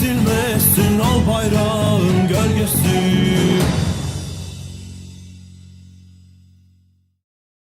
Eksilmesin al bayrağın gölgesi.